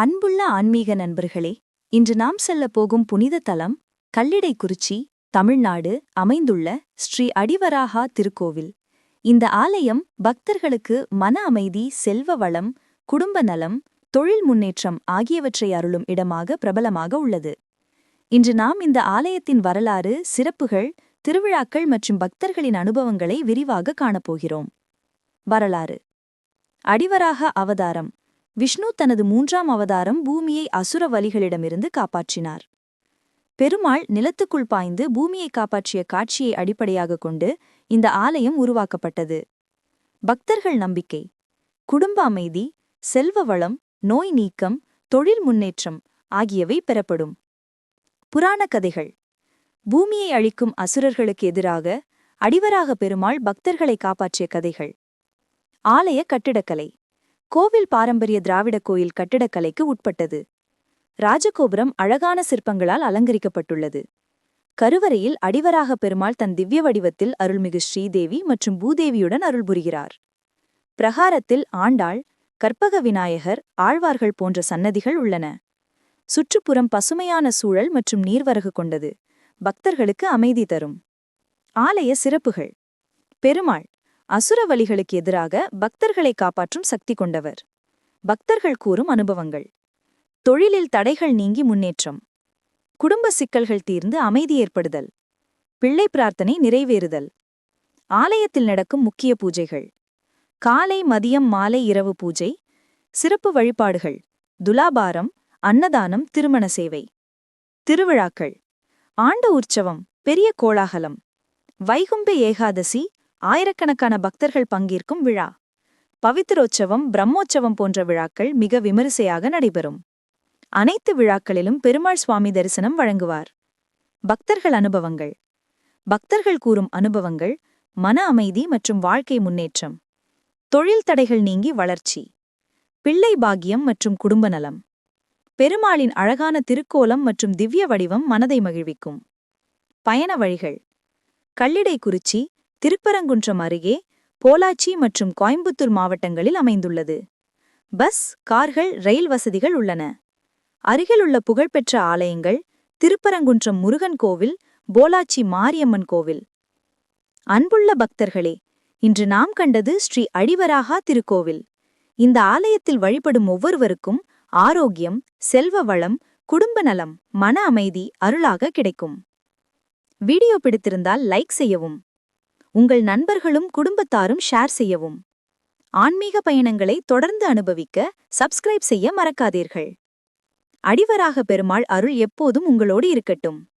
அன்புள்ள ஆன்மீக நண்பர்களே இன்று நாம் செல்லப் போகும் புனித தலம் கல்லிடைக்குறிச்சி தமிழ்நாடு அமைந்துள்ள ஸ்ரீ அடிவராகா திருக்கோவில். இந்த ஆலயம் பக்தர்களுக்கு மன அமைதி செல்வ வளம் குடும்ப நலம் தொழில் முன்னேற்றம் ஆகியவற்றை அருளும் இடமாக பிரபலமாக உள்ளது. இன்று நாம் இந்த ஆலயத்தின் வரலாறு சிறப்புகள் திருவிழாக்கள் மற்றும் பக்தர்களின் அனுபவங்களை விரிவாக காணப்போகிறோம் வரலாறு. அடிவராக அவதாரம். விஷ்ணு தனது மூன்றாம் அவதாரம் பூமியை அசுர வலிகளிடமிருந்து காப்பாற்றினார். பெருமாள் நிலத்துக்குள் பாய்ந்து பூமியை காப்பாற்றிய காட்சியை அடிப்படையாகக் கொண்டு இந்த ஆலயம் உருவாக்கப்பட்டது. பக்தர்கள் நம்பிக்கை. குடும்ப அமைதி செல்வ வளம் நோய் நீக்கம் தொழில் முன்னேற்றம் ஆகியவை பெறப்படும். புராண கதைகள். பூமியை அழிக்கும் அசுரர்களுக்கு எதிராக அடிவராக பெருமாள் பக்தர்களை காப்பாற்றிய கதைகள். ஆலய கட்டிடக்கலை. கோவில் பாரம்பரிய திராவிட கோயில் கட்டிடக்கலைக்கு உட்பட்டது. ராஜகோபுரம் அழகான சிற்பங்களால் அலங்கரிக்கப்பட்டுள்ளது. கருவறையில் அடிவராக பெருமாள் தன் திவ்ய வடிவத்தில் அருள்மிகு ஸ்ரீதேவி மற்றும் பூதேவியுடன் அருள் புரிகிறார். பிரகாரத்தில் ஆண்டாள் கற்பக விநாயகர் ஆழ்வார்கள் போன்ற சன்னதிகள் உள்ளன. சுற்றுப்புறம் பசுமையான சூழல் மற்றும் நீர்வரகு கொண்டது. பக்தர்களுக்கு அமைதி தரும். ஆலய சிறப்புகள். பெருமாள் அசுரவழிகளுக்கு எதிராக பக்தர்களை காப்பாற்றும் சக்தி கொண்டவர். பக்தர்கள் கூறும் அனுபவங்கள். தொழிலில் தடைகள் நீங்கி முன்னேற்றம். குடும்ப சிக்கல்கள் தீர்ந்து அமைதி ஏற்படுதல். பிள்ளை பிரார்த்தனை நிறைவேறுதல். ஆலயத்தில் நடக்கும் முக்கிய பூஜைகள். காலை மதியம் மாலை இரவு பூஜை. சிறப்பு வழிபாடுகள். துலாபாரம் அன்னதானம் திருமண சேவை. திருவிழாக்கள். ஆண்டு உற்சவம் பெரிய கோலாகலம். வைகும்ப ஏகாதசி ஆயிரக்கணக்கான பக்தர்கள் பங்கேற்கும் விழா. பவித்ரோற்சவம் பிரம்மோற்சவம் போன்ற விழாக்கள் மிக விமரிசையாக நடைபெறும். அனைத்து விழாக்களிலும் பெருமாள் சுவாமி தரிசனம் வழங்குவார். பக்தர்கள் அனுபவங்கள். பக்தர்கள் கூறும் அனுபவங்கள் மன அமைதி மற்றும் வாழ்க்கை முன்னேற்றம். தொழில் தடைகள் நீங்கி வளர்ச்சி. பிள்ளை பாக்கியம் மற்றும் குடும்ப நலம். பெருமாளின் அழகான திருக்கோலம் மற்றும் திவ்ய வடிவம் மனதை மகிழ்விக்கும். பயண வழிகள். கல்லிடைக்குறிச்சி திருப்பரங்குன்றம் அருகே போலாச்சி மற்றும் கோயம்புத்தூர் மாவட்டங்களில் அமைந்துள்ளது. பஸ் கார்கள் ரயில் வசதிகள் உள்ளன. அருகிலுள்ள புகழ்பெற்ற ஆலயங்கள் திருப்பரங்குன்றம் முருகன் கோவில் போலாச்சி மாரியம்மன் கோவில். அன்புள்ள பக்தர்களே இன்று நாம் கண்டது ஸ்ரீ அடிவராகா திருக்கோவில். இந்த ஆலயத்தில் வழிபடும் ஒவ்வொருவருக்கும் ஆரோக்கியம் செல்வ வளம் குடும்ப நலம் மன அமைதி அருளாக கிடைக்கும். வீடியோ பிடித்திருந்தால் லைக் செய்யவும். உங்கள் நண்பர்களும் குடும்பத்தாரும் ஷேர் செய்யவும். ஆன்மீக பயணங்களை தொடர்ந்து அனுபவிக்க சப்ஸ்கிரைப் செய்ய மறக்காதீர்கள். அடிவராக பெருமாள் அருள் எப்போதும் உங்களோடு இருக்கட்டும்.